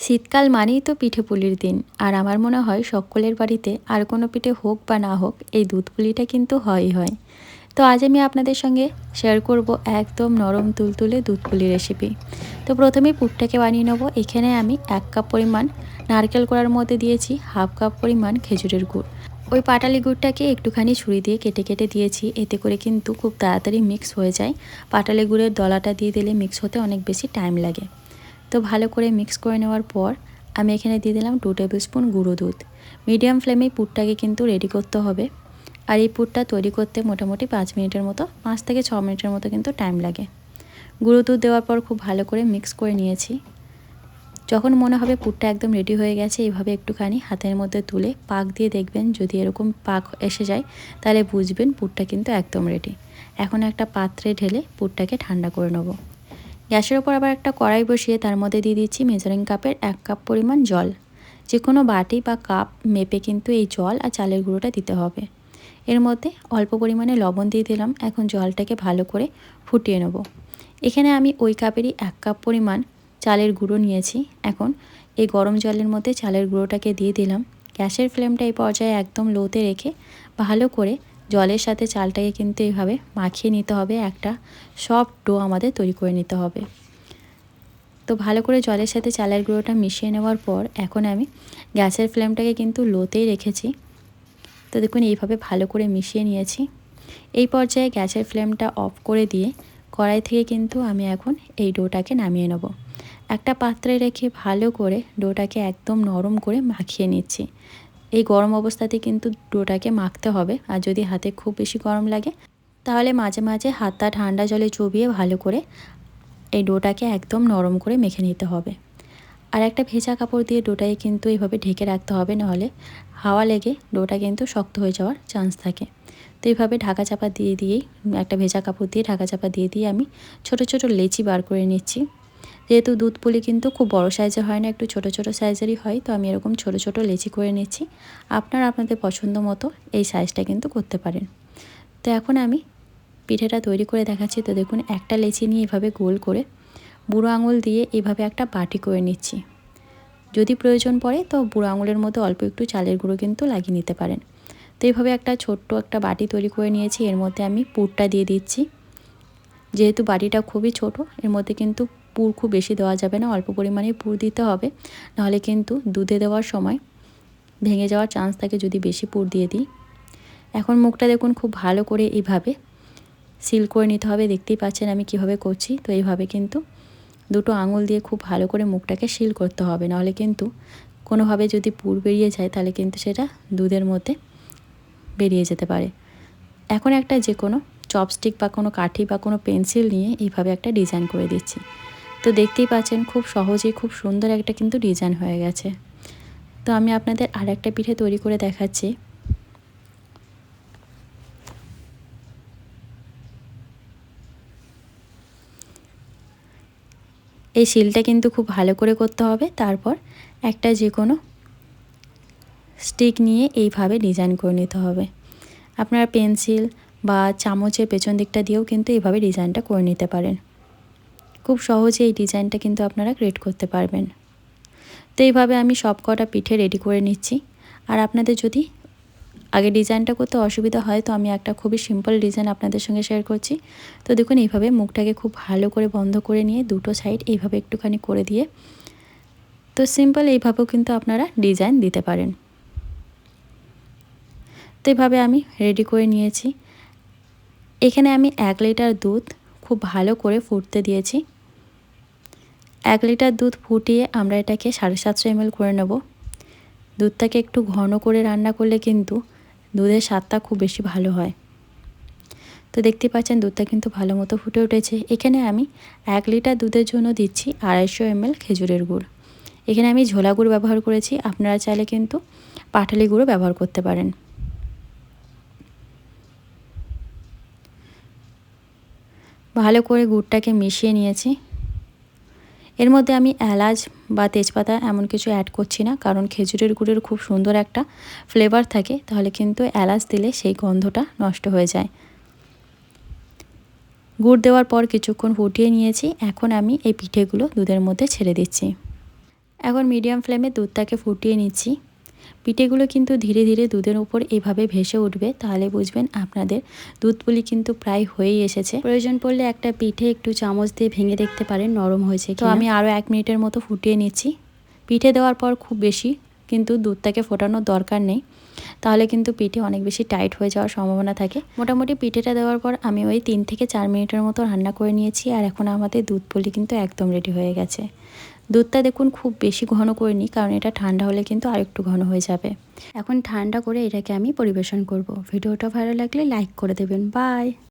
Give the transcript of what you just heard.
শীতকাল মানেই তো পিঠে পুলির দিন। আর আমার মনে হয় সকলের বাড়িতে আর কোনো পিঠে হোক বা না হোক, এই দুধ পুলিটা কিন্তু হয়ই হয়। তো আজ আমি আপনাদের সঙ্গে শেয়ার করব একদম নরম তুলতুলে দুধ পুলি রেসিপি তো প্রথমেই পুরটাকে বানিয়ে নেব। এখানে আমি এক কাপ পরিমাণ নারকেল করার মধ্যে দিয়েছি হাফ কাপ পরিমাণ খেজুরের গুড়। ওই পাটালি গুড়টাকে একটুখানি ছুরি দিয়ে কেটে কেটে দিয়েছি। এতে করে কিন্তু খুব তাড়াতাড়ি মিক্স হয়ে যায়। পাটালি গুড়ের দলাটা দিয়ে দিলে মিক্স হতে অনেক বেশি টাইম লাগে। তো ভালো করে মিক্স করে নেওয়ার পর আমি এখানে দিয়ে দিলাম টু টেবিল স্পুন গুঁড়ো দুধ। মিডিয়াম ফ্লেমে পুরটাকে কিন্তু রেডি করতে হবে। আর এই পুরটা তৈরি করতে মোটামুটি পাঁচ মিনিটের মতো, পাঁচ থেকে ছ মিনিটের মতো কিন্তু টাইম লাগে। গুঁড়ো দুধ দেওয়ার পর খুব ভালো করে মিক্স করে নিয়েছি। যখন মনে হবে পুরটা একদম রেডি হয়ে গেছে, এইভাবে একটুখানি হাতের মধ্যে তুলে পাক দিয়ে দেখবেন, যদি এরকম পাক এসে যায়, তাহলে বুঝবেন পুরটা কিন্তু একদম রেডি এখন একটা পাত্রে ঢেলে পুরটাকে ঠান্ডা করে নেব। গ্যাসের ওপর আবার একটা কড়াই বসিয়ে তার মধ্যে দিয়ে দিচ্ছি মেজারিং কাপের এক কাপ পরিমাণ জল। যে কোনো বাটি বা কাপ মেপে কিন্তু এই জল আর চালের গুঁড়োটা দিতে হবে। এর মধ্যে অল্প পরিমাণে লবণ দিয়ে দিলাম। এখন জলটাকে ভালো করে ফুটিয়ে নেব। এখানে আমি ওই কাপেরই এক কাপ পরিমাণ চালের গুঁড়ো নিয়েছি। এখন এই গরম জলের মধ্যে চালের গুঁড়োটাকে দিয়ে দিলাম। গ্যাসের ফ্লেমটা এই পর্যায়ে একদম লোতে রেখে ভালো করে জলের সাথে চালটাকে কিন্তু এইভাবে মাখিয়ে নিতে হবে, একটা সফট ডো আমাদের তৈরি করে নিতে হবে। তো ভালো করে জলের সাথে চালের গুঁড়োটা মিশিয়ে নেওয়ার পর এখন আমি গ্যাসের ফ্লেমটাকে কিন্তু লোতেই রেখেছি। তো দেখুন, এইভাবে ভালো করে মিশিয়ে নিয়েছি। এই পর্যায়ে গ্যাসের ফ্লেমটা অফ করে দিয়ে কড়াই থেকে কিন্তু আমি এখন এই ডোটাকে নামিয়ে নেব। একটা পাত্রে রেখে ভালো করে ডোটাকে একদম নরম করে মাখিয়ে নিচ্ছি। এই গরম অবস্থাতে কিন্তু ডোটাকে মাখতে হবে। আর যদি হাতে খুব বেশি গরম লাগে, তাহলে মাঝে মাঝে হাতটা ঠান্ডা জলে চুবিয়ে ভালো করে এই ডোটাকে একদম নরম করে মেখে নিতে হবে। আর একটা ভেজা কাপড় দিয়ে ডোটাকে কিন্তু এইভাবে ঢেকে রাখতে হবে, নাহলে হাওয়া লেগে ডোটা কিন্তু শক্ত হয়ে যাওয়ার চান্স থাকে। তো এইভাবে ঢাকা চাপা দিয়ে দিয়েই, একটা ভেজা কাপড় দিয়ে ঢাকা চাপা দিয়ে দিয়ে আমি ছোট ছোট লেচি বার করে নিচ্ছি। যেহেতু দুধ পুলি কিন্তু খুব বড় সাইজের হয় না, একটু ছোট ছোট সাইজেরই হয়, তো আমি এরকম ছোট ছোট লেচি করে নিচ্ছি। আপনারা আপনাদের পছন্দ মতো এই সাইজটা কিন্তু করতে পারেন। তো এখন আমি পিঠেটা তৈরি করে দেখাচ্ছি। তো দেখুন, একটা লেচি নিয়ে এভাবে গোল করে বুড়ো আঙুল দিয়ে এভাবে একটা বাটি করে নিচ্ছি। যদি প্রয়োজন পড়ে, তো বুড়ো আঙুলের মধ্যে অল্প একটু চালের গুঁড়ো কিন্তু লাগিয়ে নিতে পারেন। তো এইভাবে একটা ছোট্ট একটা বাটি তৈরি করে নিয়েছি। এর মধ্যে আমি পুরটা দিয়ে দিচ্ছি। যেহেতু বাটিটা খুবই ছোট, এর মধ্যে কিন্তু পুর খুব বেশি দেওয়া যাবে না, অল্প পরিমাণে পুর দিতে হবে। নাহলে কিন্তু দুধে দেওয়ার সময় ভেঙে যাওয়ার চান্স থাকে যদি বেশি পুর দিয়ে দিই। এখন মুখটা দেখুন খুব ভালো করে এইভাবে সিল করে নিতে হবে। দেখতেই পাচ্ছেন আমি কীভাবে করছি। তো এইভাবে কিন্তু দুটো আঙুল দিয়ে খুব ভালো করে মুখটাকে সিল করতে হবে। নাহলে কিন্তু কোনোভাবে যদি পুর বেরিয়ে যায়, তাহলে কিন্তু সেটা দুধের মধ্যে বেরিয়ে যেতে পারে। এখন একটা যে কোনো চপস্টিক বা কোনো কাঠি বা কোনো পেন্সিল নিয়ে এইভাবে একটা ডিজাইন করে দিচ্ছি। তো দেখতেই পাচ্ছেন খুব সহজেই খুব সুন্দর একটা কিন্তু ডিজাইন হয়ে গেছে। তো আমি আপনাদের আর একটা পিঠে তৈরি করে দেখাচ্ছি। এই শিলটা কিন্তু খুব ভালো করে করতে হবে, তারপর একটা যে কোনো স্টিক নিয়ে এইভাবে ডিজাইন করে নিতে হবে। আপনারা পেন্সিল বা চামচের পেছন দিকটা দিয়েও কিন্তু এইভাবে ডিজাইনটা করে নিতে পারেন। খুব সহজে এই ডিজাইনটা কিন্তু আপনারা ক্রিয়েট করতে পারবেন। তো এইভাবে আমি সব কটা পিঠে রেডি করে নিচ্ছি। আর আপনাদের যদি আগে ডিজাইনটা করতে অসুবিধা হয়, তো আমি একটা খুবই সিম্পল ডিজাইন আপনাদের সঙ্গে শেয়ার করছি। তো দেখুন, এইভাবে মুখটাকে খুব ভালো করে বন্ধ করে নিয়ে দুটো সাইড এইভাবে একটুখানি করে দিয়ে, তো সিম্পল এইভাবেও কিন্তু আপনারা ডিজাইন দিতে পারেন। তো এইভাবে আমি রেডি করে নিয়েছি। এখানে আমি এক লিটার দুধ খুব ভালো করে ফুটতে দিয়েছি। এক লিটার দুধ ফুটিয়ে আমরা এটাকে সাড়ে সাতশো এমএল করে নেব। দুধটাকে একটু ঘন করে রান্না করলে কিন্তু দুধের স্বাদটা খুব বেশি ভালো হয়। তো দেখতে পাচ্ছেন দুধটা কিন্তু ভালো মতো ফুটে উঠেছে। এখানে আমি এক লিটার দুধের জন্য দিচ্ছি আড়াইশো এমএল খেজুরের গুড়। এখানে আমি ঝোলা গুড় ব্যবহার করেছি। আপনারা চাইলে কিন্তু পাটালি গুঁড়ো ব্যবহার করতে পারেন। ভালো করে গুড়টাকে মিশিয়ে নিয়েছি। এর মধ্যে আমি এলাচ বা তেজপাতা এমন কিছু অ্যাড করছি না, কারণ খেজুরের গুড়ের খুব সুন্দর একটা ফ্লেভার থাকে, তাহলে কিন্তু এলাচ দিলে সেই গন্ধটা নষ্ট হয়ে যায়। গুড় দেওয়ার পর কিছুক্ষণ ফুটিয়ে নিয়েছি, এখন আমি এই পিঠেগুলো দুধের মধ্যে ছেড়ে দিচ্ছি। এখন মিডিয়াম ফ্লেমে দুধটাকে ফুটিয়ে নিচ্ছি। পিঠেগুলো কিন্তু ধীরে ধীরে দুধের উপর এভাবে ভেসে উঠবে তাহলে বুঝবেন আপনাদের দুধ পুলি কিন্তু প্রায় হয়েই এসেছে। প্রয়োজন পড়লে একটা পিঠে একটু চামচ দিয়ে ভেঙে দেখতে পারেন নরম হয়েছে তো আমি আরও এক মিনিটের মতো ফুটিয়ে নিচ্ছি। পিঠে দেওয়ার পর খুব বেশি কিন্তু দুধটাকে ফোটানোর দরকার নেই। তাহলে কিন্তু পিঠে অনেক বেশি টাইট হয়ে যাওয়ার সম্ভাবনা থাকে। মোটামুটি পিঠেটা দেওয়ার পর আমি ওই তিন থেকে চার মিনিটের মতো রান্না করে নিয়েছি আর এখন আমাদের দুধ পুলি কিন্তু একদম রেডি হয়ে গেছে। দুধটা দেখুন খুব বেশি ঘন করে নিই কারণ এটা ঠান্ডা হলে কিন্তু আরেকটু ঘন হয়ে যাবে। এখন ঠান্ডা করে এটাকে আমি পরিবেশন করব। ভিডিওটা ভালো লাগলে লাইক করে দেবেন। বাই